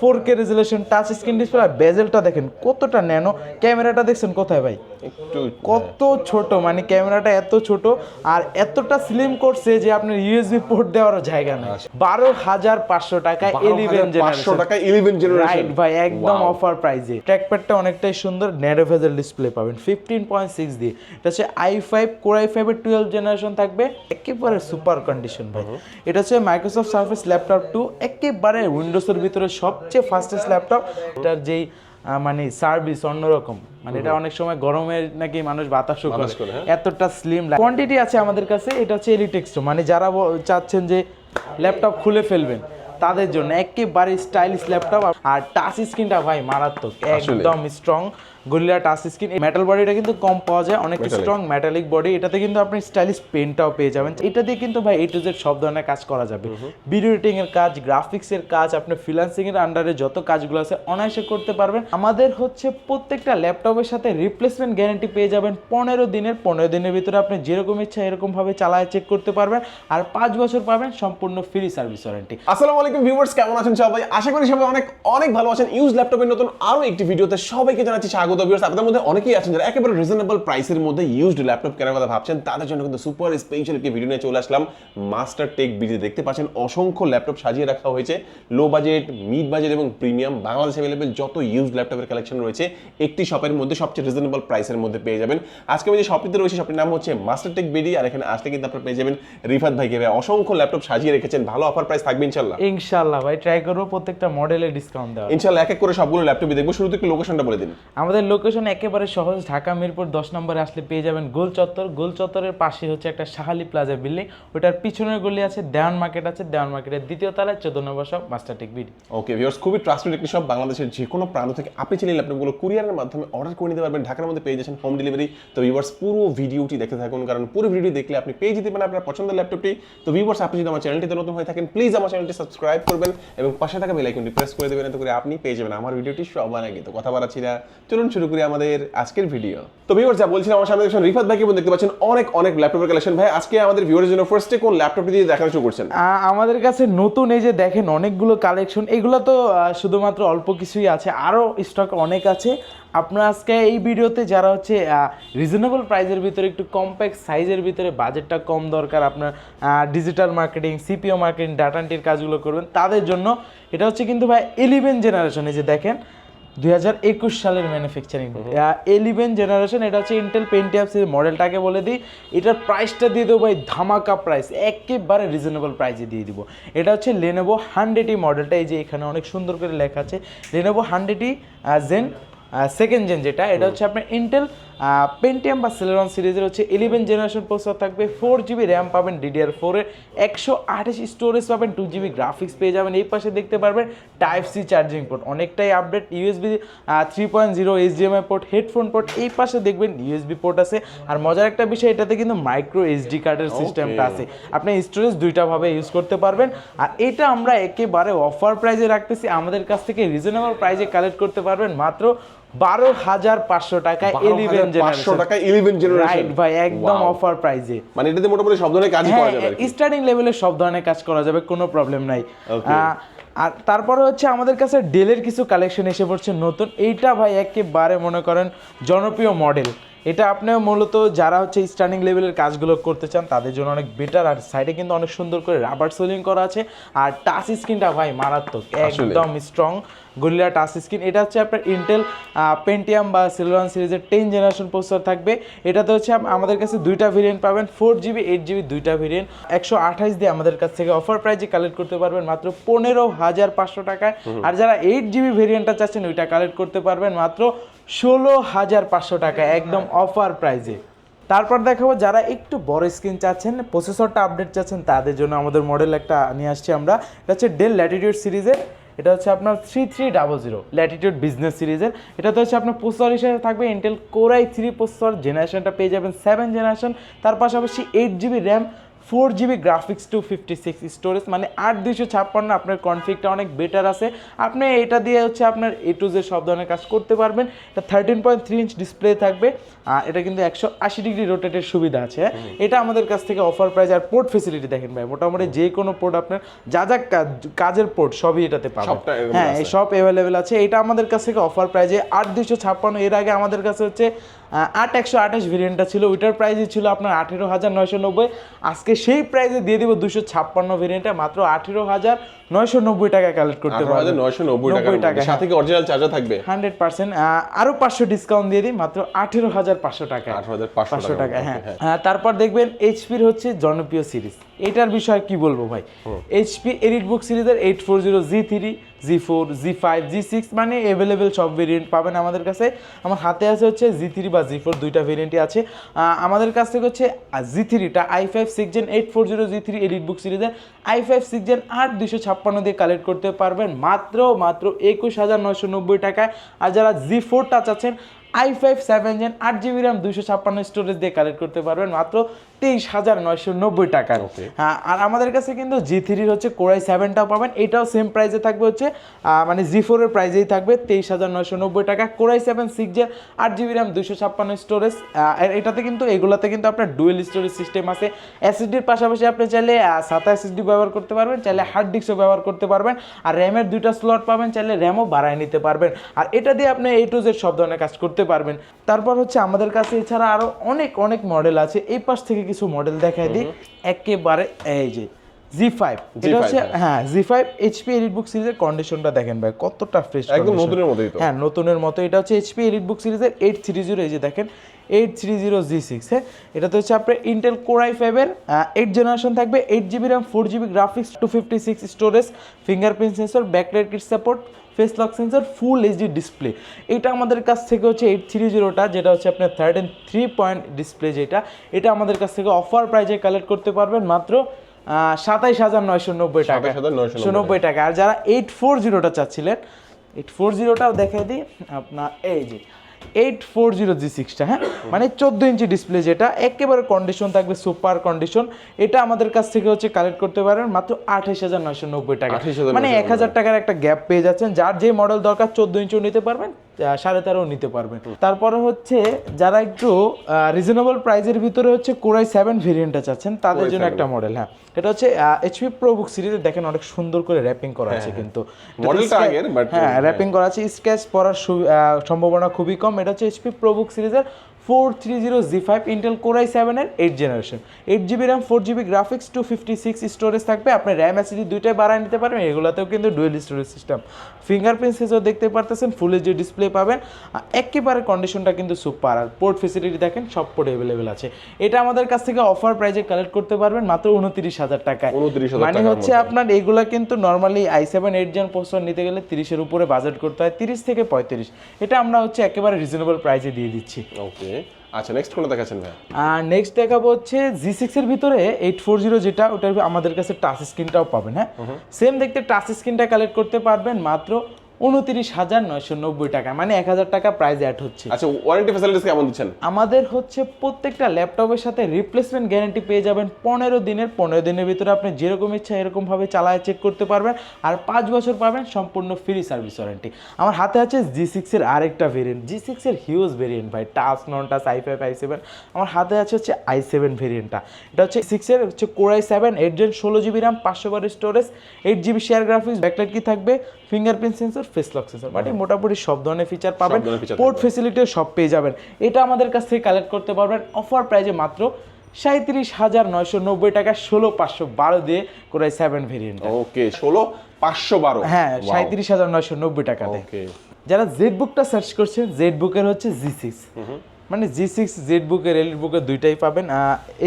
Four K resolution touch screen display আর বেজেলটা দেখেন কতটা ন্যানো। ক্যামেরাটা দেখছেন কোথায় ভাই? একটু কত ছোট মানে ক্যামেরাটা এত ছোট আর এতটা স্লিম করছে যে আপনার ইউএসবি পোর্ট দেওয়ারও জায়গা নেই। বারো হাজার পাঁচশো টাকায় এলিভেন পাঁচশো টাকা ইলেভেন জেনারেশন রাইট ভাই একদম অফার প্রাইজে ট্র্যাকপ্যাডটা অনেকটাই সুন্দর ন্যারো ভেজেল ডিসপ্লে পাবেন ফিফটিন পয়েন্ট সিক্স দিয়ে। এটা হচ্ছে আই ফাইভ কোর আই ফাইভের টুয়েলভ জেনারেশন থাকবে একেবারে সুপার কন্ডিশন ভাই। এটা হচ্ছে মাইক্রোসফট সার্ফেস ল্যাপটপ টু একেবারে উইন্ডোজের ভিতরে সবচেয়ে ফাস্টেস্ট ল্যাপটপ এটার যেই মানে সার্ভিস অন্যরকম মানে এটা অনেক সময় গরমের নাকি মানুষ বাতাস করে হ্যাঁ। এতটা স্লিম কোয়ান্টিটি আছে আমাদের কাছে এটা হচ্ছে এলিটেক্স মানে যারা চাচ্ছেন যে ল্যাপটপ খুলে ফেলবেন তাদের জন্য একেবারে স্টাইলিশ ল্যাপটপ আর টাচ স্ক্রিনটা ভাই মারাত্মক একদম strong gorilla touch screen metal বডিটা কিন্তু কম পাওয়া যায় অনেক স্ট্রং মেটালিক বডি এটাতে কিন্তু আপনি স্টাইলিশ পেনটাও পেয়ে যাবেন। এটা দিয়ে কিন্তু ভাই এ টু জেড সব ধরনের কাজ করা যাবে। ভিডিও এডিটিং এর কাজ গ্রাফিক্স এর কাজ আপনি ফ্রিল্যান্সিং এর আন্ডারে যত কাজগুলো আছে অনায়াসে করতে পারবেন। আমাদের হচ্ছে প্রত্যেকটা ল্যাপটপের সাথে রিপ্লেসমেন্ট গ্যারান্টি পেয়ে যাবেন। পনেরো দিনের পনেরো দিনের ভিতরে আপনি যেরকম ইচ্ছা এরকম ভাবে চালায় চেক করতে পারবেন। আর পাঁচ বছর পাবেন সম্পূর্ণ ফ্রি সার্ভিস ওয়ারেন্টি আসসালামু আলাইকুম ভিউয়ার্স কেমন আছেন সবাই? আশা করি সবাই অনেক অনেক ভালো আছেন। ইউজ ল্যাপটপের নতুন আরও একটি ভিডিওতে সবাইকে জানাচ্ছি স্বাগত ভিউয়ার্স আপনাদের মধ্যে অনেকেই আছেন যারা একেবারে রিজনেবল প্রাইসের মধ্যে ইউজড ল্যাপটপ কেনার কথা ভাবছেন তাদের জন্য কিন্তু সুপার স্পেশাল একটি ভিডিও নিয়ে চলে আসলাম। মাস্টার টেক ভিডিও দেখতে পাচ্ছেন অসংখ্য ল্যাপটপ সাজিয়ে রাখা হয়েছে। লো বাজেট মিড বাজেট এবং প্রিমিয়াম বাংলাদেশ অ্যাভেলেবেল যত ইউজ ল্যাপটপের কালেকশন রয়েছে একটি শপের মধ্যে সবচেয়ে রিজনেবল প্রাইসের মধ্যে পেয়ে যাবেন। আজকে আমি যে শপটিতে রয়েছে শপটির নাম হচ্ছে মাস্টার টেক বিডি আর এখানে আসলে কিন্তু আপনারা পেয়ে যাবেন রিফাত ভাইকে। ভাই অসংখ্য ল্যাপটপ সাজিয়ে রেখেছেন ভালো অফার প্রাইস থাকবে ইনশাল্লাহ ইনশাল্লাহ ভাই ট্রাই করব প্রত্যেকটা মডেলে ডিসকাউন্ট দেওয়া ইনশাল্লাহ এক এক করে সবগুলো ল্যাপটপই দেখব। শুরুতে একটু লোকেশনটা বলে দিন। আমাদের লোকেশন একেবারে সহজ। ঢাকা, মিরপুর দশ নম্বরে আসলে পেয়ে যাবেন গোল চত্বর। গোল চত্বরের পাশে হচ্ছে একটা শাহালি প্লাজা বিল্ডিং ওটার পিছনের গলি আছে, দেওয়ান মার্কেট আছে। দেওয়ান মার্কেটের দ্বিতীয় তলায় চোদ্দ নম্বর সব Master Tech BD okay viewers খুবই ট্রাস্টেড একটি সব বাংলাদেশের যে কোনো প্রান্ত থেকে। আপনি চাইলে ল্যাপটপগুলো কুরিয়ারের মাধ্যমে অর্ডার করে নিতে পারবেন। ঢাকার মধ্যে পেয়ে যাচ্ছেন হোম ডেলিভারি তো ভিউয়ার্স পুরো ভিডিওটি দেখতে থাকুন। কারণ পুরো ভিডিও দেখলে আপনি পেয়ে যেতে পারেন আপনার পছন্দের ল্যাপটপটি তো ভিউয়ার্স আপনি যদি আমার চ্যানেলটিতে নতুন হয়ে থাকেন প্লিজ আমার চ্যানেলটি সাবস্ক্রাইব করবেন এবং পাশে থাকা বেল আইকনটি প্রেস করে দেবেন। এতে করে আপনি পেয়ে যাবেন আমার ভিডিওটি সবার আগে। তো কথা বাড়াচ্ছি না। চলুন শুরু করি আমাদের আজকের ভিডিও তো ভিউয়ার্স যা বলছিলাম, আমার সামনে দেখছেন রিফাত ভাইকে এবং দেখতে পাচ্ছেন অনেক অনেক ল্যাপটপের কালেকশন ভাই, আজকে আমাদের ভিউয়ারের জন্য ফার্স্টে কোন ল্যাপটপটি দিয়ে দেখানো শুরু করছেন? আমাদের কাছে নতুন এই যে দেখেন অনেকগুলো কালেকশন এগুলো তো শুধুমাত্র অল্প কিছুই আছে আরও স্টক অনেক আছে। আপনার আজকে এই ভিডিওতে যারা হচ্ছে রিজনেবল প্রাইজের ভিতরে, একটু কম্প্যাক্ট সাইজের ভিতরে বাজেটটা কম দরকার, আপনার digital marketing SEO marketing data এন্ট্রির কাজগুলো করবেন, তাদের জন্য, এটা হচ্ছে কিন্তু ভাই ইলেভেন জেনারেশন এই যে দেখেন। দুই হাজার একুশ সালের ম্যানুফ্যাকচারিং এলিভেন জেনারেশন এটা হচ্ছে ইন্টেল পেন্টিয়াপস এর মডেলটাকে বলে দিই। এটার প্রাইসটা দিয়ে দেবো ভাই ধামাকা প্রাইস একেবারে রিজনেবল প্রাইসে দিয়ে দিব। এটা হচ্ছে লেনোভো হান্ড্রেড মডেলটা এই যে এখানে অনেক সুন্দর করে লেখা আছে। Lenovo hundred gen second gen যেটা এটা হচ্ছে আপনার ইন্টেল পেন্টিয়াম বা সেলেরন সিরিজের হচ্ছে ইলেভেন জেনারেশন প্রসেসর থাকবে ফোর জিবি র্যাম পাবেন ডিডিআর ফোরের একশো আঠাশ স্টোরেজ পাবেন টু জিবি গ্রাফিক্স পেয়ে যাবেন। এই পাশে দেখতে পারবেন টাইপ সি চার্জিং পোর্ট অনেকটাই update USB three point zero HDMI port headphone port এই পাশে দেখবেন ইউএসবি পোর্ট আছে। আর মজার একটা বিষয় এটাতে কিন্তু মাইক্রো এইচডি কার্ডের সিস্টেমটা আছে। আপনি স্টোরেজ দুইটাভাবে ইউজ করতে পারবেন। আর এটা আমরা একেবারে অফার প্রাইজে রাখতেছি। আমাদের কাছ থেকে রিজনেবল প্রাইজে কালেক্ট করতে পারবেন। মাত্র বারো হাজার পাঁচশো টাকা ইলেভেন পাঁচশো টাকা ইলেভেন জেনারেশন ভাই একদম অফার প্রাইজে মানে এটাতে মোটামুটি সব ধরনের কাজ করা যাবে স্টার্টিং লেভেলে সব ধরনের কাজ করা যাবে কোনো প্রবলেম নাই। আর তারপরে হচ্ছে আমাদের কাছে ডেলের কিছু কালেকশন এসে পড়ছে নতুন। এইটা ভাই একেবারে মনে করেন জনপ্রিয় মডেল এটা আপনি মূলত যারা হচ্ছে স্টার্টিং লেভেলের কাজগুলো করতে চান তাদের জন্য অনেক বেটার আর সাইডে কিন্তু অনেক সুন্দর করে রাবার সোলিং করা আছে। আর টাচ স্ক্রিনটা ভাই মারাত্মক একদম স্ট্রং গরিলা টাচ স্ক্রিন এটা হচ্ছে আপনার ইন্টেল পেন্টিয়াম বা সিলভান সিরিজের টেন জেনারেশন প্রসেসর থাকবে। এটাতে হচ্ছে আমাদের কাছে দুইটা ভেরিয়েন্ট পাবেন ফোর জিবি এইট জিবি দুইটা ভেরিয়েন্ট একশো আঠাশ দিয়ে আমাদের কাছ থেকে অফার প্রাইজে কালেক্ট করতে পারবেন মাত্র পনেরো হাজার পাঁচশো টাকায়। আর যারা এইট জিবি ভেরিয়েন্টটা চাচ্ছেন ওইটা কালেক্ট করতে পারবেন মাত্র ষোলো হাজার পাঁচশো টাকা একদম অফার প্রাইজে তারপর দেখাবো যারা একটু বড় স্ক্রিন চাচ্ছেন প্রসেসরটা আপডেট চাচ্ছেন তাদের জন্য আমাদের মডেল একটা নিয়ে আসছি আমরা। এটা হচ্ছে ডেল ল্যাটিটিউড সিরিজের এটা হচ্ছে আপনার three three double zero Latitude business সিরিজের এটা তো হচ্ছে আপনার প্রসেসর হিসেবে থাকবে Intel core i three processor জেনারেশনটা পেয়ে যাবেন সেভেন জেনারেশন তার পাশাপাশি eight GB RAM four GB graphics two fifty six storage মানে আট দুইশো ছাপ্পান্ন আপনার কনফিগটা অনেক বেটার আছে। আপনি এটা দিয়ে হচ্ছে আপনার এ টু জে সব ধরনের কাজ করতে পারবেন। এটা thirteen point three inch display থাকবে। আর এটা কিন্তু একশো আশি ডিগ্রি রোটেটের সুবিধা আছে। হ্যাঁ? এটা আমাদের কাছ থেকে অফার প্রাইস আর পোর্ট ফেসিলিটি দেখেন ভাই মোটামুটি যে কোনো পোর্ট আপনার যা যা কাজ- কাজের পোর্ট সবই এটাতে পাবেন। হ্যাঁ এই সব অ্যাভেলেবেল আছে। এটা আমাদের কাছ থেকে অফার প্রাইজে আট দুইশো ছাপ্পান্ন এর আগে আমাদের কাছে হচ্ছে আট একশো আঠাশ ভেরিয়েন্টটা ছিল। ওইটার প্রাইসই ছিল আপনার আঠেরো হাজার নয়শো নব্বই। আজকে সেই প্রাইসে দিয়ে দেবো দুশো ছাপ্পান্ন ভেরিয়েন্টটা মাত্র আঠেরো হাজার নয়শো নব্বই টাকা কালেক্ট করতে আঠারো পারবেন। নয়শো নব্বই টাকা। সাথে কি অরিজিনাল চার্জার থাকবে? হান্ড্রেড পার্সেন্ট আরও পাঁচশো ডিসকাউন্ট দিয়ে দিই মাত্র আঠেরো হাজার পাঁচশো টাকা 18,500 পাঁচশো টাকা। হ্যাঁ, তারপর দেখবেন এইচপির হচ্ছে জনপ্রিয় সিরিজ এটার বিষয়ে কি বলব ভাই? এইচপি এডিট বুক সিরিজের eight four zero G three G four G five G six মানে অ্যাভেলেবেল সব ভেরিয়েন্ট পাবেন আমাদের কাছে। আমার হাতে আছে হচ্ছে জি থ্রি বা জি ফোর দুইটা ভেরিয়েন্টই আছে। আমাদের কাছ থেকে হচ্ছে জি থ্রিটা i five six gen eight four zero G three EliteBook সিরিজের আই ফাইভ সিক্স জেন আট দুশো ছাপ্পান্ন দিয়ে কালেক্ট করতে পারবেন। মাত্র মাত্র একুশ হাজার নয়শো নব্বই টাকায়। আর যারা জি ফোর টাচ আছেন আই ফাইভ সেভেন জেন আট জিবি র্যাম দুশো ছাপ্পান্ন স্টোরেজ দিয়ে কালেক্ট করতে পারবেন। মাত্র তেইশ হাজার নয়শো নব্বই Okay. হ্যাঁ আর আমাদের কাছে কিন্তু জি থ্রির হচ্ছে কোরাই সেভেনটাও পাবেন। এটাও সেম প্রাইসে থাকবে হচ্ছে মানে জি ফোরের প্রাইসেই থাকবে তেইশ হাজার নয়শো নব্বই টাকা। Core i seven six gen আট জিবি র্যাম দুশো ছাপ্পান্ন স্টোরেজ এটাতে কিন্তু এগুলোতে কিন্তু আপনার ডুয়েল স্টোরেজ সিস্টেম আছে। এসএসডির পাশাপাশি আপনি চাইলে সাতা এসএসডি ব্যবহার করতে পারবেন চাইলে হার্ড ডিস্কও ব্যবহার করতে পারবেন আর র্যামের দুইটা স্লট পাবেন চাইলে র্যামও বাড়ায় নিতে পারবেন। আর এটা দিয়ে আপনি এই টু জেড সব ধরনের কাজ করতে পারবেন। তারপর হচ্ছে আমাদের কাছে এছাড়া আরও অনেক অনেক মডেল আছে। এই পাশ থেকে কিছু মডেল দেখাই দিই। একেবারে এই যে জি ফাইভ এটা হচ্ছে হ্যাঁ। G five HP EliteBook সিরিজের কন্ডিশনটা দেখেন ভাই কতটা ফ্রেশ একদম নতুনের মতোই হ্যাঁ নতুনের মতো। এটা হচ্ছে এইচপি এডিট বুক সিরিজের এইট থ্রি জিরো এই যে দেখেন eight three zero G six হ্যাঁ। এটাতে হচ্ছে আপনার ইন্টেল কোরাই ফাইভের এইট জেনারেশন থাকবে eight GB RAM four GB graphics two fifty six storage fingerprint sensor backlight kit support face lock sensor full HD display এটা আমাদের কাছ থেকে হচ্ছে এইট থ্রি জিরোটা যেটা হচ্ছে আপনার third thirteen three point display যেটা এটা আমাদের কাছ থেকে অফার প্রাইজে কালেক্ট করতে পারবেন মাত্র সাতাইশ হাজার নয়শো নব্বই টাকা। 27,990 নব্বই টাকা। আর যারা এইট ফোর জিরোটা চাচ্ছিলেন এইট ফোর জিরোটাও দেখে দিই আপনার এই যে এইট ফোর জিরো জি সিক্সটা হ্যাঁ? মানে চোদ্দ ইঞ্চি ডিসপ্লে যেটা একেবারে কন্ডিশন থাকবে সুপার কন্ডিশন এটা আমাদের কাছ থেকে হচ্ছে কালেক্ট করতে পারেন মাত্র আঠাশ হাজার নয়শো নব্বই টাকা। 28,990 মানে এক হাজার টাকার একটা গ্যাপ পেয়ে যাচ্ছেন যার যে মডেল দরকার চোদ্দ ইঞ্চিও নিতে পারবেন। সাড়ে তেরো নিতে পারবেন তারপরে হচ্ছে যারা একটু রিজনেবল প্রাইজের ভিতরে হচ্ছে কোরাই সেভেন ভেরিয়েন্টটা চাচ্ছেন তাদের জন্য একটা মডেল হ্যাঁ। এটা হচ্ছে এইচপি প্রো বুক সিরিজে দেখেন অনেক সুন্দর করে র্যাপিং করা আছে কিন্তু। sketch- আগের, but- হ্যাঁ র্যাপিং করা আছে। স্কেচ পড়ার সম্ভাবনা খুবই কম। এটা হচ্ছে এইচপি প্রো বুক সিরিজের four three zero G five Intel core i সেভেনের eight generation eight GB RAM four GB graphics two fifty six storage থাকবে। আপনি র্যাম এসিডি দুইটাই বাড়ায় নিতে পারবেন। এগুলোতেও কিন্তু dual storage system fingerprint sensor দেখতে পারতেছেন ফুল এইচডি ডিসপ্লে পাবেন। একেবারে কন্ডিশনটা কিন্তু সুপার আর পোর্ট ফেসিলিটি দেখেন সব পোর্ট অ্যাভেলেবেল আছে। এটা আমাদের কাছ থেকে অফার প্রাইজে কালেক্ট করতে পারবেন মাত্র উনত্রিশ হাজার টাকায় 29,000 মানে হচ্ছে আপনার এগুলো কিন্তু normally i seven eight gen processor নিতে গেলে তিরিশের উপরে বাজেট করতে হয় তিরিশ থেকে পঁয়ত্রিশ। এটা আমরা হচ্ছে একেবারে রিজনেবল প্রাইজে দিয়ে দিচ্ছি। ওকে আচ্ছা নেক্সট কোনটা দেখাচ্ছেন ভাই আর নেক্সট দেখাবো হচ্ছে জি সিক্সের ভিতরে এইট ফোর জিরো যেটা ওটার আমাদের কাছে টাচ স্ক্রিনটাও পাবেন হ্যাঁ? সেম দেখতে টাচ স্ক্রিনটা কালেক্ট করতে পারবেন মাত্র উনত্রিশ হাজার নয়শো নব্বই টাকা মানে এক হাজার টাকা প্রাইস অ্যাড হচ্ছে। আচ্ছা ওয়ারেন্টি ফ্যাসিলিটিস কেমন দিচ্ছেন? আমাদের হচ্ছে প্রত্যেকটা ল্যাপটপের সাথে রিপ্লেসমেন্ট গ্যারান্টি পেয়ে যাবেন পনেরো দিনের পনেরো দিনের ভিতরে আপনি যেরকম ইচ্ছা এরকমভাবে চালায় চেক করতে পারবেন আর পাঁচ বছর পাবেন সম্পূর্ণ ফ্রি সার্ভিস ওয়ারেন্টি আমার হাতে আছে জি সিক্সের আরেকটা ভেরিয়েন্ট জি সিক্সের হিউজ ভেরিয়েন্ট ভাই touch non touch i five i seven আমার হাতে আছে হচ্ছে আই সেভেন ভেরিয়েন্টটা এটা হচ্ছে সিক্সের হচ্ছে core i seven eight gen ষোলো জিবি র্যাম পাঁচশো বার storage eight GB share graphics backlight key থাকবে fingerprint sensor face lock sensor মানে মোটামুটি সব ধরনের ফিচার পাবেন পোর্ট ফেসিলিটিও সব পেয়ে যাবেন। এটা আমাদের কাছ থেকে কালেক্ট করতে পারবেন। অফার প্রাইজে মাত্র সাঁত্রিশ হাজার নয়শো নব্বই টাকা ষোলো পাঁচশো বারো দিয়ে করে সেভেন ভেরিয়েন্ট ওকে ষোলো পাঁচশো বারো। হ্যাঁ সাঁত্রিশ হাজার নয়শো নব্বই টাকা ওকে যারা জেড বুকটা সার্চ করছেন জেড বুকের হচ্ছে জি সিক্স মানে জি সিক্স জেড বুকের এল বুকের দুইটাই পাবেন।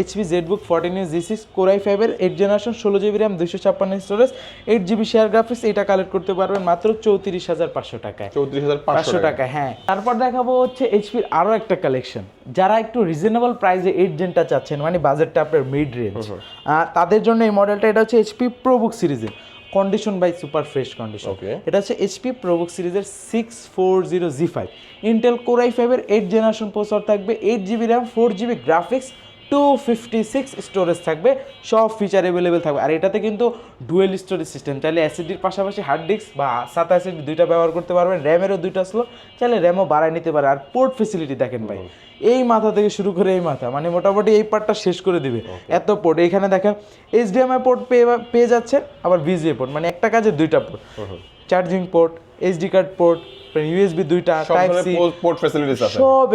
HP Z book fourteen G six core i ফাইভের এইট জেনারেশন ষোলো জিবি র্যাম দুশো ছাপ্পান্ন storage eight GB share graphics এটা কালেক্ট করতে পারবেন মাত্র চৌত্রিশ হাজার পাঁচশো টাকায়। চৌত্রিশ হাজার পাঁচশো টাকা হ্যাঁ। তারপর দেখাবো হচ্ছে এইচপির আরও একটা কালেকশন যারা একটু রিজনেবল প্রাইসে এইট জেনটা চাচ্ছেন মানে বাজেটটা আপনার মিড রেঞ্জ তাদের জন্য এই মডেলটা এটা হচ্ছে এইচপি প্রোবুক সিরিজের condition by super fresh condition. এটা হচ্ছে এইচপি প্রোবুক সিরিজের six four zero G five Intel core i ফাইভের এইট জেনারেশন প্রসেসর থাকবে eight GB RAM four GB graphics two fifty six storage থাকবে সব ফিচার অ্যাভেলেবেল থাকবে। আর এটাতে কিন্তু ডুয়েল স্টোরেজ সিস্টেম চাইলে অ্যাসিডির পাশাপাশি হার্ড ডিস্ক বা সাত অ্যাসিড দুইটা ব্যবহার করতে পারবেন র্যামেরও দুইটা স্লো চাইলে র্যামও বাড়ায় নিতে পারে। আর পোর্ট ফেসিলিটি দেখেন ভাই এই মাথা থেকে শুরু করে এই মাথা মানে মোটামুটি এই পার্টটা শেষ করে দিবে। এত পোর্ট এখানে দেখেন এইচডিএমআই পোর্ট পেয়ে পেয়ে যাচ্ছে আবার ভিজিএ পোর্ট মানে একটা কাজে দুইটা port charging port HD card port USB দুইটা টাইপ সি পোর্ট ফ্যাসিলিটিস আছে। সব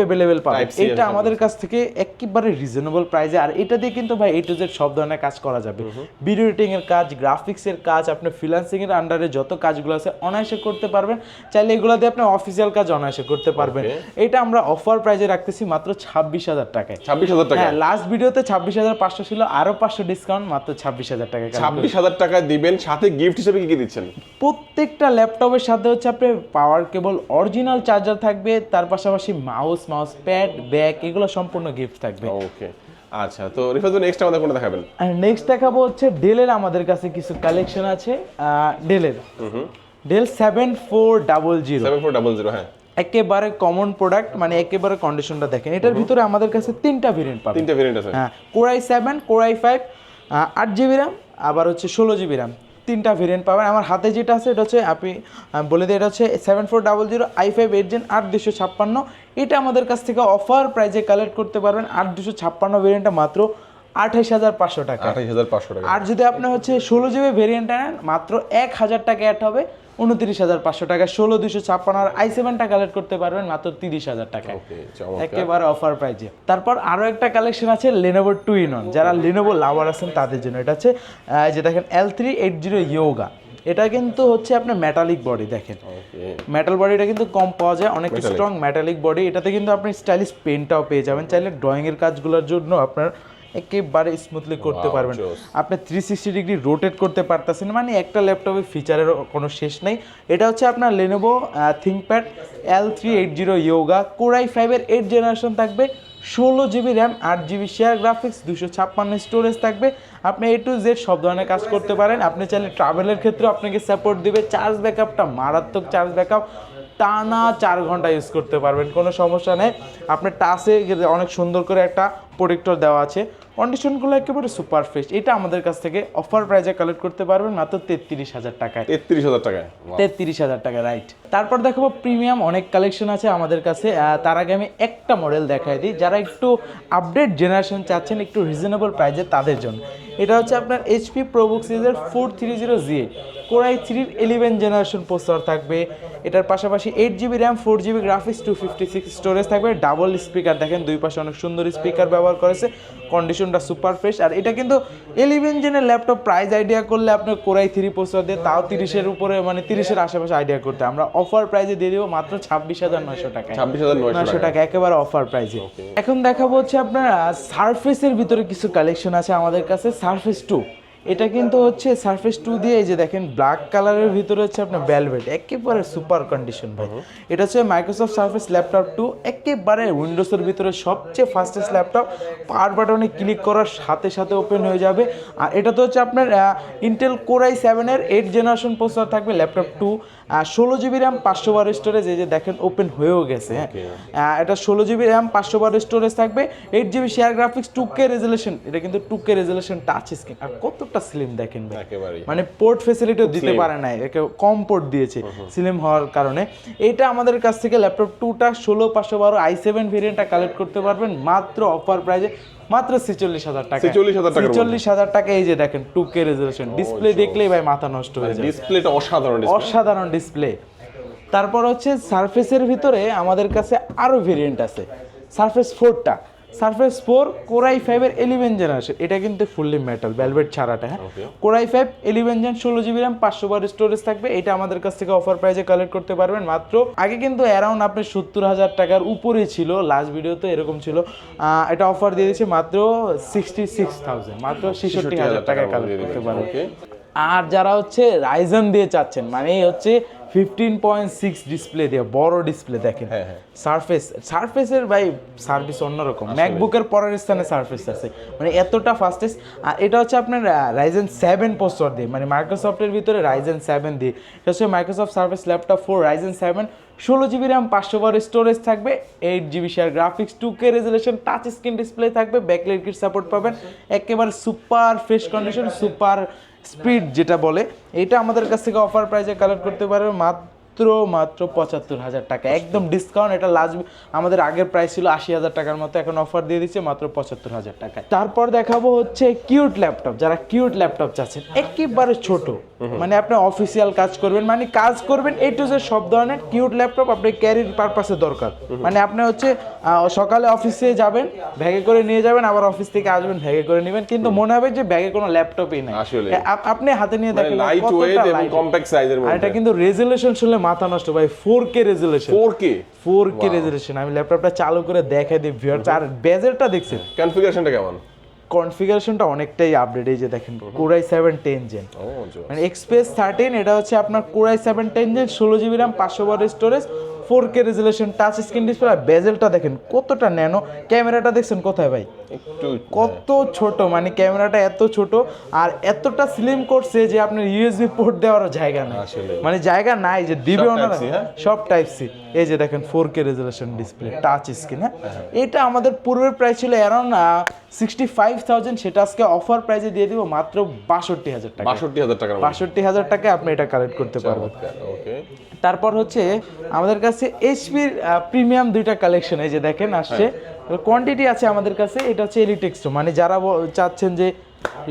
পাবেন। এটা আমাদের কাছ থেকে একেবারে রিজনেবল প্রাইসে আর এটা দিয়ে কিন্তু ভাই এ টু জেড সব ধরনের কাজ করা যাবে। ভিডিও এডিটিং এর কাজ গ্রাফিক্স এর কাজ আপনি ফ্রিল্যান্সিং এর আন্ডারে যত কাজগুলো আছে অনায়াসে করতে পারবেন। চাইলে এগুলো দিয়ে আপনি অফিসিয়াল কাজ অনায়াসে করতে পারবেন। এটা আমরা অফার প্রাইজে রাখতেছি মাত্র ছাব্বিশ হাজার টাকায়। ছাব্বিশ হাজার টাকা হ্যাঁ লাস্ট ভিডিওতে ছাব্বিশ হাজার পাঁচশো ছিল আরও পাঁচশো ডিসকাউন্ট মাত্র ছাব্বিশ হাজার টাকা ছাব্বিশ হাজার টাকা দিবেন সাথে গিফট হিসেবে কি কি দিচ্ছেন? প্রত্যেকটা ল্যাপটপের সাথে হচ্ছে আপনি পাওয়ার কেবল অরিজিনাল চার্জার থাকবে তার পাশাপাশি মাউস মাউস প্যাড ব্যাগ এগুলো সম্পূর্ণ গিফট থাকবে। ওকে আচ্ছা তো রিফাজ নেক্সট আমাদের কোনটা দেখাবেন? নেক্সট দেখাবো হচ্ছে ডেলের আমাদের কাছে কিছু কালেকশন আছে। ডেলের Dell seven four double zero seven four double zero হ্যাঁ। একেবারে কমন প্রোডাক্ট মানে একেবারে কন্ডিশনটা দেখেন। এটার ভিতরে আমাদের কাছে তিনটা ভেরিয়েন্ট পাবেন। তিনটে ভেরিয়েন্ট আছে। হ্যাঁ core i seven core i five আট জিবি র্যাম আবার হচ্ছে ষোলো জিবি র্যাম তিনটা ভেরিয়েন্ট পাবেন। আমার হাতে যেটা আছে এটা হচ্ছে আপনি বলে দিই এটা হচ্ছে seven four double zero i five eight gen আট দুশো ছাপ্পান্ন। এটা আমাদের কাছ থেকে অফার প্রাইজে কালেক্ট করতে পারবেন আট দুশো ছাপ্পান্ন ভেরিয়েন্টটা মাত্র আঠাইশ হাজার পাঁচশো টাকা। আঠাইশ হাজার পাঁচশো টাকা। আর যদি আপনি হচ্ছে ষোলো জিবি ভেরিয়েন্টটা নেন মাত্র এক হাজার টাকা অ্যাড হবে। উনত্রিশ হাজার পাঁচশো টাকা ষোলো দুশো ছাপ্পান্ন আর আই সেভেনটা কালেক্ট করতে পারবেন মাত্র তিরিশ হাজার টাকা। একেবারে অফার প্রাইজে তারপর আরও একটা কালেকশন আছে লেনোভো টু ইন অন যারা লেনোভো লাভার আছেন তাদের জন্য। এটা হচ্ছে যে দেখেন L three eight zero Yoga এটা কিন্তু হচ্ছে আপনার মেটালিক বডি দেখেন। মেটাল বডিটা কিন্তু কম পাওয়া যায় অনেক স্ট্রং মেটালিক বডি এটাতে কিন্তু আপনি স্টাইলিশ পেনটাও পেয়ে যাবেন। চাইলে ড্রয়িং এর কাজগুলোর জন্য আপনার একেবারে স্মুথলি করতে পারবেন। আপনি থ্রি সিক্সটি ডিগ্রি রোটেট করতে পারতেছেন মানে একটা ল্যাপটপের ফিচারের কোনো শেষ নেই। এটা হচ্ছে আপনার Lenovo ThinkPad L three eight zero Yoga core i ফাইভের এইট জেনারেশন থাকবে ষোলো জিবি র্যাম আট জিবি শেয়ার গ্রাফিক্স দুশো ছাপ্পান্ন স্টোরেজ থাকবে। আপনি এ টু জেড সব ধরনের কাজ করতে পারেন। আপনি চাইলে ট্রাভেলের ক্ষেত্রে আপনাকে সাপোর্ট দিবে। চার্জ ব্যাকআপটা মারাত্মক চার্জ ব্যাকআপ টানা চার ঘণ্টা ইউজ করতে পারবেন কোনো সমস্যা নেই। আপনার টাচে অনেক সুন্দর করে একটা প্রোটেক্টর দেওয়া আছে। কন্ডিশনগুলো একেবারে সুপার ফ্রেশ। এটা আমাদের কাছ থেকে অফার প্রাইজে কালেক্ট করতে পারবেন মাত্র তেত্রিশ হাজার টাকায়। তেত্রিশ হাজার টাকায় তেত্রিশ হাজার টাকা রাইট তারপর দেখাবো প্রিমিয়াম অনেক কালেকশন আছে আমাদের কাছে। তার আগে আমি একটা মডেল দেখাই দিই। যারা একটু আপডেট জেনারেশন চাচ্ছেন একটু রিজনেবল প্রাইজে তাদের জন্য। এটা হচ্ছে আপনার এইচপি প্রোবুক সিরিজের four three zero G core i থ্রির ইলেভেন জেনারেশন প্রসেসর থাকবে। এটার পাশাপাশি eight GB RAM four GB graphics two fifty six storage থাকবে। ডাবল স্পিকার দেখেন দুই পাশে অনেক সুন্দর স্পিকার ব্যবহার করেছে কন্ডিশনটা সুপার ফ্রেশ আর এটা কিন্তু ইলেভেন জেনের ল্যাপটপ প্রাইস আইডিয়া করলে আপনার কোরাই থ্রি প্রসেসর দিয়ে তাও তিরিশের উপরে মানে তিরিশের আশেপাশে আইডিয়া করতে। আমরা অফার প্রাইজে দিয়ে দেবো মাত্র ছাব্বিশ হাজার নয়শো টাকা ছাব্বিশ হাজার নয়শো টাকা একেবারে অফার প্রাইজে এখন দেখাবো হচ্ছে আপনার সার্ফেসের ভিতরে কিছু কালেকশন আছে আমাদের কাছে সার্ফেস টু এটা কিন্তু হচ্ছে সারফেস টু দিয়ে এই যে দেখেন ব্ল্যাক কালারের ভিতরে হচ্ছে আপনার ভ্যালভেট একেবারে সুপার কন্ডিশন ভাই। এটা হচ্ছে মাইক্রোসফট সারফেস ল্যাপটপ টু একেবারে উইন্ডোজের ভিতরে সবচেয়ে ফাস্টেস্ট ল্যাপটপ পাওয়ার বাটনে ক্লিক করার সাথে সাথে ওপেন হয়ে যাবে। আর এটা তো হচ্ছে আপনার ইন্টেল কোরাই সেভেনের এইট জেনারেশন প্রসেসর থাকবে ল্যাপটপ টু ষোলো জিবি র্যাম পাঁচশো বার স্টোরেজ এই যে দেখেন ওপেন হয়েও গেছে। হ্যাঁ এটা ষোলো জিবি র্যাম পাঁচশো বার স্টোরেজ থাকবে। Eight GB share graphics two K resolution এটা কিন্তু two K resolution touch screen আর কতটা স্লিম দেখেন ভাই। মানে পোর্ট ফেসিলিটিও দিতে পারে নাই একে কম পোর্ট দিয়েছে স্লিম হওয়ার কারণে। এটা আমাদের কাছ থেকে ল্যাপটপ টুটা ষোলো পাঁচশো বারো আই সেভেন ভেরিয়েন্টটা কালেক্ট করতে পারবেন মাত্র অফার প্রাইজে মাত্র ছেচল্লিশ হাজার টাকা 46,000 টাকার মধ্যে। ছেচল্লিশ হাজার টাকা এই যে দেখেন টু কে রেজুলেশন ডিসপ্লে দেখলেই ভাই মাথা নষ্ট হয়ে যায় ডিসপ্লেটা অসাধারণ অসাধারণ ডিসপ্লে তারপর হচ্ছে সারফেসের ভিতরে আমাদের কাছে আরও ভেরিয়েন্ট আছে। সারফেস ফোরটা সারফেস ফোর কোরাই ফাইভের এলিভেন জেনারেশন এটা কিন্তু ফুললি মেটাল ভেলভেট ছাড়াটা হ্যাঁ? Core i five eleven gen ষোলো জিবি র্যাম পাঁচশো বার স্টোরেজ থাকবে। এটা আমাদের কাছ থেকে অফার প্রাইজে কালেক্ট করতে পারবেন। মাত্র আগে কিন্তু অ্যারাউন্ড আপনি সত্তর হাজার টাকার উপরে ছিল লাস্ট ভিডিওতে এরকম ছিল। এটা অফার দিয়ে দিচ্ছে মাত্র সিক্সটি সিক্স থাউজেন্ড মাত্র ছেষট্টি হাজার টাকায় কালেক্ট করতে পারবেন। আর যারা হচ্ছে রাইজন দিয়ে চাচ্ছেন মানে হচ্ছে ফিফটিন পয়েন্ট সিক্স ডিসপ্লে দিয়ে বড় ডিসপ্লে দেখেন। হ্যাঁ, হ্যাঁ। সারফেস সারফেসের ভাই সার্ভিস অন্যরকম। ম্যাকবুকের পরের স্থানে সারফেস আছে। মানে এতটা ফাস্টেস্ট আর এটা হচ্ছে আপনার রাইজেন সেভেন প্রসেসর দিয়ে। মানে মাইক্রোসফটের ভিতরে রাইজেন সেভেন দিয়ে। এটা হচ্ছে Microsoft service laptop four Ryzen seven ষোলো জিবি র্যাম পাঁচশো বার স্টোরেজ থাকবে। Eight GB share graphics two K resolution touch screen display থাকবে। ব্যাকলাইট কিট সাপোর্ট পাবেন। একেবারে super fresh condition super speed যেটা বলে এটা আমাদের কাছ থেকে অফার প্রাইজে কালেক্ট করতে পারবে মাত্র মাত্র মাত্র পঁচাত্তর হাজার টাকা। একদম ডিসকাউন্ট এটা লাস্ট আমাদের আগের প্রাইস ছিল আশি হাজার টাকার মতো এখন অফার দিয়ে দিচ্ছে মাত্র পঁচাত্তর হাজার টাকা তারপর দেখাবো হচ্ছে কিউট ল্যাপটপ যারা কিউট ল্যাপটপ চাচ্ছেন একেবারে ছোট। মানে আপনি অফিসিয়াল কাজ করবেন মানে কাজ করবেন এই টু যে সব ধরনের কিউট ল্যাপটপ আপনি ক্যারির পারপাসে দরকার। মানে আপনি হচ্ছে সকালে অফিসে যাবেন ব্যাগে করে নিয়ে যাবেন আবার অফিস থেকে আসবেন ব্যাগে করে নেবেন। কিন্তু মনে হবে যে ব্যাগে কোনো ল্যাপটপই নাই। আসলে। আপনি হাতে নিয়ে মানে দেখেন লাইট এবং কম্প্যাক্ট সাইজের মধ্যে এটা কিন্তু রেজুলেশন শুনলে মাথা নষ্ট ভাই four K resolution four K four K resolution আমি ল্যাপটপটা চালু করে দেখাই দিই ভিউয়ার্স আর বেজেলটা দেখছেন? কনফিগারেশনটা কেমন? কনফিগারেশনটা অনেকটাই আপডেট এই যে দেখেন core i seven ten gen মানে এক্সপ্রেস থার্টিন এটা হচ্ছে আপনার core i seven ten gen ষোলো জিবি র্যাম পাঁচশো বার storage four K resolution touch screen display আর বেজেলটা দেখেন কতটা ন্যানো। ক্যামেরাটা দেখছেন কোথায় ভাই? একটু কত ছোট মানে ক্যামেরাটা এত ছোট আর এতটা স্লিম করছে যে আপনার ইউএসবি পোর্ট দেওয়ারও জায়গা নাই। মানে জায়গা নাই যে দিবে ওনারা? সব টাইপ সি এই যে দেখেন four K resolution display touch screen হ্যাঁ? এটা আমাদের পূর্বের প্রাইস ছিল অ্যারাউন্ড সিক্সটি ফাইভ থাউজেন্ড সেটা আজকে অফার প্রাইসে দিয়ে দিব মাত্র বাষট্টি হাজার টাকা। বাষট্টি হাজার টাকার বাষট্টি হাজার টাকায় আপনি এটা কালেক্ট করতে পারবেন। তারপর হচ্ছে আমাদের কাছে এইচপির প্রিমিয়াম দুইটা কালেকশন এই যে দেখেন আসছে। কোয়ান্টিটি আছে আমাদের কাছে এটা হচ্ছে এলিটেক্সটো মানে যারা চাচ্ছেন যে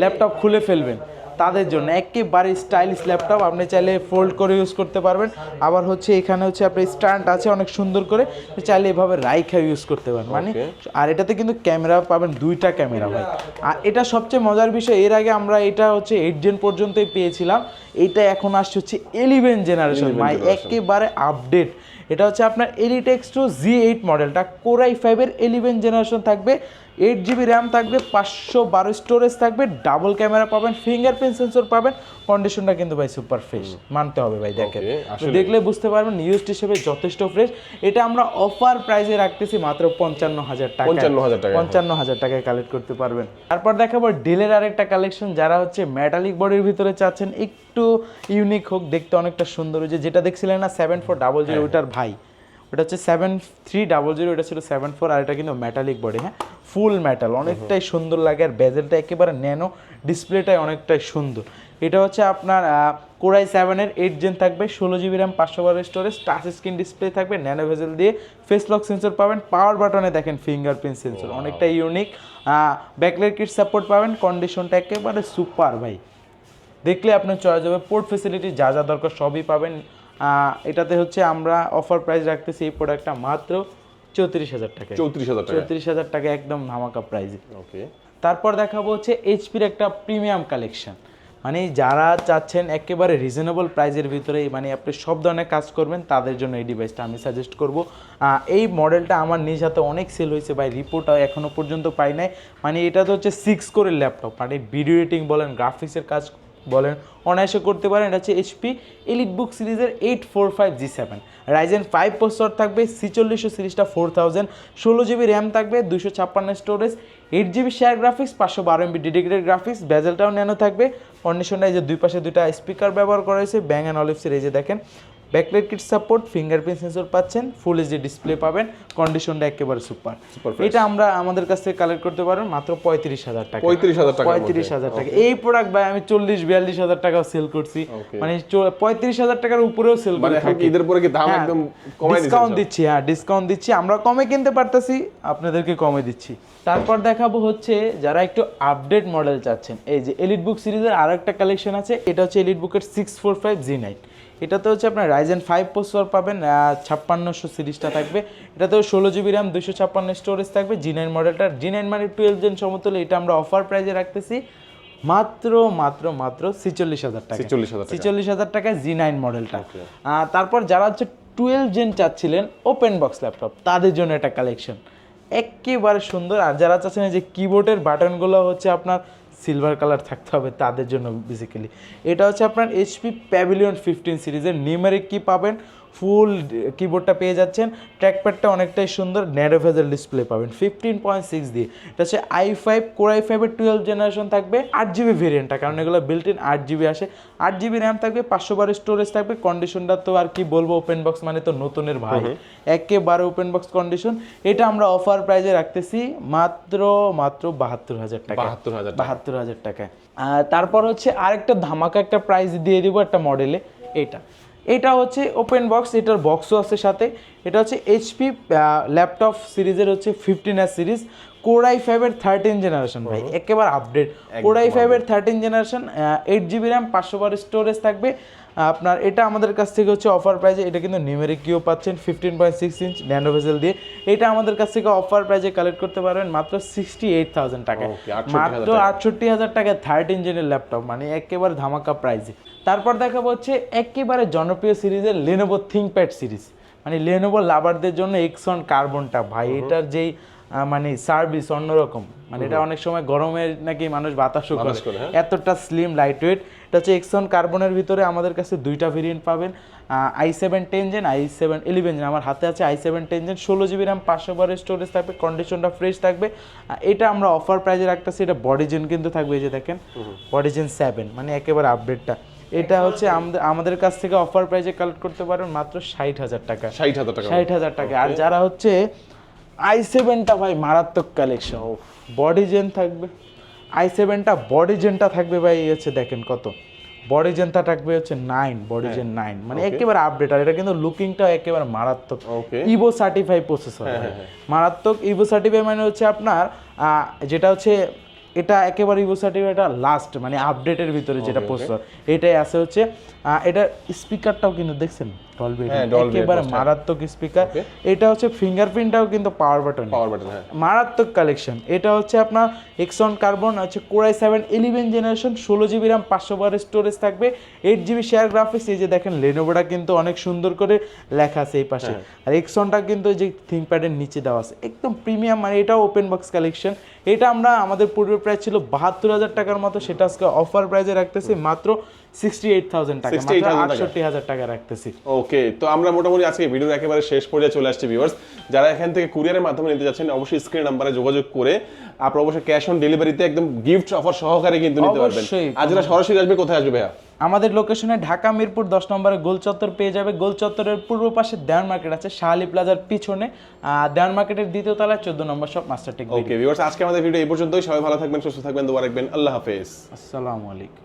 ল্যাপটপ খুলে ফেলবেন তাদের জন্য। একেবারে স্টাইলিশ ল্যাপটপ আপনি চাইলে ফোল্ড করে ইউজ করতে পারবেন। আবার হচ্ছে এখানে হচ্ছে আপনার স্ট্যান্ড আছে অনেক সুন্দর করে চাইলে এভাবে রাইখা ইউজ করতে পারেন মানে আর এটাতে কিন্তু ক্যামেরা পাবেন দুইটা ক্যামেরা ভাই। আর এটা সবচেয়ে মজার বিষয় এর আগে আমরা এটা হচ্ছে এইট জেন পর্যন্তই পেয়েছিলাম। এটা এখন আসছে হচ্ছে এলিভেন জেনারেশন ভাই। একেবারে আপডেট এটা হচ্ছে আপনার Elite x two G eight মডেলটা কোরাই ফাইভের এলিভেন জেনারেশন থাকবে। এইট জিবি র্যাম থাকবে পাঁচশো বারো স্টোরেজ থাকবে ডাবল ক্যামেরা পাবেন ফিঙ্গার ফিঙ্গারপ্রিন্ট সেন্সর পাবেন কন্ডিশনটা কিন্তু ভাই সুপার ফ্রেশ মানতে হবে ভাই দেখেন। দেখলে বুঝতে পারবেন ইউজড হিসেবে যথেষ্ট ফ্রেশ এটা আমরা অফার প্রাইসে রাখতেছি মাত্র পঞ্চান্ন হাজার টাকা 55,000 টাকায়। পঞ্চান্ন হাজার টাকায় কালেক্ট করতে পারবেন। তারপর দেখাবো ডেলের আরেকটা কালেকশন যারা হচ্ছে মেটালিক বডির ভিতরে চাচ্ছেন একটু ইউনিক হোক দেখতে অনেকটা সুন্দর হয়েছে যেটা দেখছিলেন না সেভেন ফোর ডাবল জিরো ওটার ভাই। ওটা হচ্ছে সেভেন থ্রি ডাবল জিরো এটা ছিল সেভেন ফোর আর এটা কিন্তু মেটালিক বডি হ্যাঁ? ফুল মেটাল অনেকটাই সুন্দর লাগে আর বেজেলটা একেবারে ন্যানো ডিসপ্লেটাই অনেকটাই সুন্দর। এটা হচ্ছে আপনার কোরাই সেভেনের এইট জেন থাকবে ষোলো জিবি র্যাম পাঁচশো বার স্টোরেজ টাচ স্ক্রিন ডিসপ্লে থাকবে ন্যানো ভেজেল দিয়ে ফেস লক সেন্সর পাবেন পাওয়ার বাটনে দেখেন ফিঙ্গারপ্রিন্ট সেন্সর অনেকটা ইউনিক ব্যাকলাইট কিট সাপোর্ট পাবেন কন্ডিশনটা একেবারে সুপার ভাই। দেখলে আপনার চয়েস হবে পোর্ট ফেসিলিটি যা যা দরকার সবই পাবেন এটাতে হচ্ছে আমরা অফার প্রাইস রাখতেছি এই প্রোডাক্টটা মাত্র চৌত্রিশ হাজার টাকা চৌত্রিশ হাজার চৌত্রিশ হাজার টাকা একদম ধামাকা প্রাইসে ওকে তারপর দেখাবো হচ্ছে এইচপির একটা প্রিমিয়াম কালেকশন মানে যারা চাচ্ছেন একেবারে রিজনেবল প্রাইজের ভিতরে মানে আপনি সব ধরনের কাজ করবেন তাদের জন্য এই ডিভাইসটা আমি সাজেস্ট করব। এই মডেলটা আমার নিজ হাতে অনেক সেল হয়েছে ভাই রিপোর্ট এখনও পর্যন্ত পাই নাই। মানে এটা তো হচ্ছে সিক্স করে ল্যাপটপ মানে ভিডিও এডিটিং বলেন গ্রাফিক্সের কাজ বলেন, অনায়াসে করতে পারেন, এটা হচ্ছে এইচপি এলিট বুক সিরিজের eight four five G seven Ryzen five processor থাকবে সিচল্লিশশো সিরিজটা ফোর থাউজেন্ড ষোলো জিবি র্যাম থাকবে দুশো ছাপ্পান্ন storage eight GB share graphics পাঁচশো বারো এমবি ডিডিগ্রেড গ্রাফিক্স বেজেলটাও ন্যানো থাকবে। অন্বেষণে যে দুই পাশে দুইটা স্পিকার ব্যবহার করা হয়েছে ব্যাং অ্যান্ড অলিভসের এই যে দেখেন। Backlight kit support fingerprint sensor পাচ্ছেন ফুল এইচডি ডিসপ্লে পাবেন কন্ডিশনটা একেবারে সুপার এটা আমরা আমাদের কাছ থেকে কালেক্ট করতে পারবেন মাত্র পঁয়ত্রিশ হাজার টাকা। পঁয়ত্রিশ হাজার টাকা পঁয়ত্রিশ হাজার টাকা। এই প্রোডাক্ট ভাই আমি চল্লিশ বিয়াল্লিশ হাজার টাকাও সেল করছি। মানে পঁয়ত্রিশ হাজার টাকার উপরেও সেল মানে ঈদের পরে কি দাম একদম কমাই ডিসকাউন্ট দিচ্ছি হ্যাঁ ডিসকাউন্ট দিচ্ছি। আমরা কমে কিনতে পারতেছি আপনাদেরকে কমে দিচ্ছি। তারপর দেখাবো হচ্ছে যারা একটু আপডেট মডেল চাচ্ছেন। এই যে এলিট বুক সিরিজের আরও একটা কালেকশন আছে এটা হচ্ছে এলিট বুকের six four five G nine এটাতে হচ্ছে আপনার রাইজেন ফাইভ প্রসেসর পাবেন ছাপ্পান্নশো সিরিজটা থাকবে। এটাতেও ষোলো জিবি র্যাম দুশো ছাপ্পান্ন স্টোরেজ থাকবে জি নাইন মডেলটা জি নাইন মানে টুয়েলভ জেন সমতুল্য এটা আমরা অফার প্রাইজে রাখতেছি মাত্র মাত্র মাত্র ছিচল্লিশ হাজার টাকা 46,000 টাকা। ছিচল্লিশ হাজার টাকায় জি নাইন মডেলটা তারপর যারা হচ্ছে টুয়েলভ জেন চাচ্ছিলেন ওপেন বক্স ল্যাপটপ তাদের জন্য একটা কালেকশন একেবারে সুন্দর। আর যারা চাচ্ছেন যে কিবোর্ডের বাটনগুলো হচ্ছে আপনার সিলভার কালার থাকতে হবে তাদের জন্য বেসিক্যালি এটা হচ্ছে আপনার এইচপি প্যাভিলিয়ন ফিফটিন সিরিজের নিউমেরিক কি পাবেন? ফুল কিবোর্ডটা পেয়ে যাচ্ছেন। ট্র্যাকপ্যাডটা অনেকটাই সুন্দর ন্যারো ভেজেল ডিসপ্লে পাবেন। ফিফটিন পয়েন্ট সিক্স দিয়ে। এটা হচ্ছে আই ফাইভ কোর আই ফাইভের টুয়েলভ জেনারেশন থাকবে আট জিবি ভেরিয়েন্টটা কারণ এগুলো বিল্ট ইন আট জিবি আসে। আট জিবি র্যাম থাকবে পাঁচশো বারো স্টোরেজ থাকবে। কন্ডিশনটা তো আর কি বলব ওপেন বক্স মানে তো নতুনের ভাই। একেবারে ওপেন বক্স কন্ডিশন এটা আমরা অফার প্রাইজে রাখতেছি মাত্র মাত্র বাহাত্তর হাজার টাকা বাহাত্তর হাজার বাহাত্তর হাজার টাকায়। আর তারপর হচ্ছে আরেকটা ধামাকা একটা প্রাইস দিয়ে দেবো একটা মডেলে এটা এটা হচ্ছে ওপেন বক্স এটার বক্সও আছে সাথে। এটা হচ্ছে এইচপি ল্যাপটপ সিরিজের হচ্ছে fifteen S series core i ফাইভের থার্টিন জেনারেশন ভাই। একেবারে আপডেট কোরাই ফাইভের thirteen generation eight GB RAM পাঁচশো বার স্টোরেজ থাকবে। আপনার এটা আমাদের কাছ থেকে হচ্ছে অফার প্রাইজে এটা কিন্তু নিউমেরিক কিও পাচ্ছেন fifteen point six inch nano bezel দিয়ে। এটা আমাদের কাছ থেকে অফার প্রাইজে কালেক্ট করতে পারবেন মাত্র সিক্সটি এইট থাউজেন্ড টাকা মাত্র আটষট্টি হাজার টাকা থার্ড ইঞ্জিনের ল্যাপটপ মানে একেবারে ধামাকা প্রাইজে তারপর দেখাবো হচ্ছে একেবারে জনপ্রিয় সিরিজের লেনোভো থিঙ্কপ্যাড সিরিজ মানে লেনোভো লাভারদের জন্য এক্সন কার্বনটা ভাই এটার যেই মানে সার্ভিস অন্যরকম। মানে এটা অনেক সময় গরমে নাকি মানুষ বাতাসও করে বাতাস করে, হ্যাঁ। এতটা স্লিম লাইট ওয়েট এটা হচ্ছে এক্সন কার্বনের ভিতরে আমাদের কাছে দুইটা ভেরিয়েন্ট পাবেন i seven ten gen i seven eleven gen আমার হাতে আছে আই সেভেন টেন জেন ষোলো জিবি র্যাম পাঁচশো বারের স্টোরেজ থাকবে কন্ডিশনটা ফ্রেশ থাকবে। এটা আমরা অফার প্রাইজে রাখতেছি এটা বডি জেন কিন্তু থাকবে এই যে দেখেন বডি জেন সেভেন মানে একেবারে আপডেটটা এটা হচ্ছে আমাদের আমাদের কাছ থেকে অফার প্রাইজে কালেক্ট করতে পারবেন মাত্র ষাট হাজার টাকা। ষাট হাজার টাকা। ষাট হাজার টাকা। আর যারা হচ্ছে আই সেভেনটা ভাই মারাত্মক কালেকশন বডি জেন থাকবে। আই সেভেনটা বডি জেনটা থাকবে ভাই হচ্ছে দেখেন কত। বডি জেনটা থাকবে হচ্ছে নাইন বডি জেন নাইন মানে একেবারে আপডেট আর এটা কিন্তু লুকিংটা একেবারে মারাত্মক। ইভো সার্টিফাই প্রসেসর মারাত্মক ইভো সার্টিফাই মানে হচ্ছে আপনার যেটা হচ্ছে এটা একেবারে ইভো সার্টিফাই এটা লাস্ট মানে আপডেটের ভিতরে যেটা প্রসেসর এটাই আছে হচ্ছে এটা স্পিকারটাও কিন্তু দেখছেন? ডলবি হ্যাঁ, একেবারে হ্যাঁ। মারাত্মক স্পিকার এটা হচ্ছে ফিঙ্গারপ্রিন্টটাও কিন্তু পাওয়ার বাটন পাওয়ার বাটন হ্যাঁ। মারাত্মক কালেকশন এটা হচ্ছে আপনার এক্সন কার্বন হচ্ছে core i seven eleven generation ষোলো জিবি র্যাম পাঁচশো বার স্টোরেজ থাকবে। এইট জিবি শেয়ার গ্রাফিক্স এই যে দেখেন লেনোভোটা কিন্তু অনেক সুন্দর করে লেখা আছে এই পাশে। আর এক্সনটা কিন্তু যে থিঙ্কপ্যাডের নিচে দেওয়া আছে। একদম প্রিমিয়াম মানে এটাও ওপেন বক্স কালেকশন এটা আমরা আমাদের পূর্বের প্রাইস ছিল বাহাত্তর হাজার টাকার মতো সেটা আজকে অফার প্রাইসে রাখতেছি। মাত্র সিক্সটি এইট থাউজেন্ড টাকা মাত্র টাকা। আটষট্টি হাজার টাকা রাখতেছি। ওকে তো আমরা মোটামুটি আজকে ভিডিওর একেবারে শেষ পর্যায়ে চলে আসছি ভিউয়ার্স যারা এখান থেকে কুরিয়ারের মাধ্যমে নিতে যাচ্ছেন অবশ্যই স্ক্রিন নাম্বারে যোগাযোগ করে আপনারা অবশ্যই ক্যাশ অন ডেলিভারিতে একদম গিফট অফার সহকারে কিন্তু নিতে পারবেন। আর যারা সরাসরি আসবে কোথায় আসবে ভাইয়া? আমাদের লোকেশনে ঢাকা মিরপুর দশ নম্বরে গোল চত্বর পেয়ে যাবে। গোল চত্বরের পূর্ব পাশে দেওয়ান মার্কেট আছে শাহালি প্লাজার পিছনে। আহ, দেওয়ান মার্কেটের দ্বিতীয় তলায় চোদ্দ নম্বর সব মাস্টার টেক ওকে ভিউয়ার্স আজকে আমাদের ভিডিও এই পর্যন্তই। সবাই ভালো থাকবেন সুস্থ থাকবেন দোয়া রাখবেন। আল্লাহ হাফেজ। আসসালামু আলাইকুম।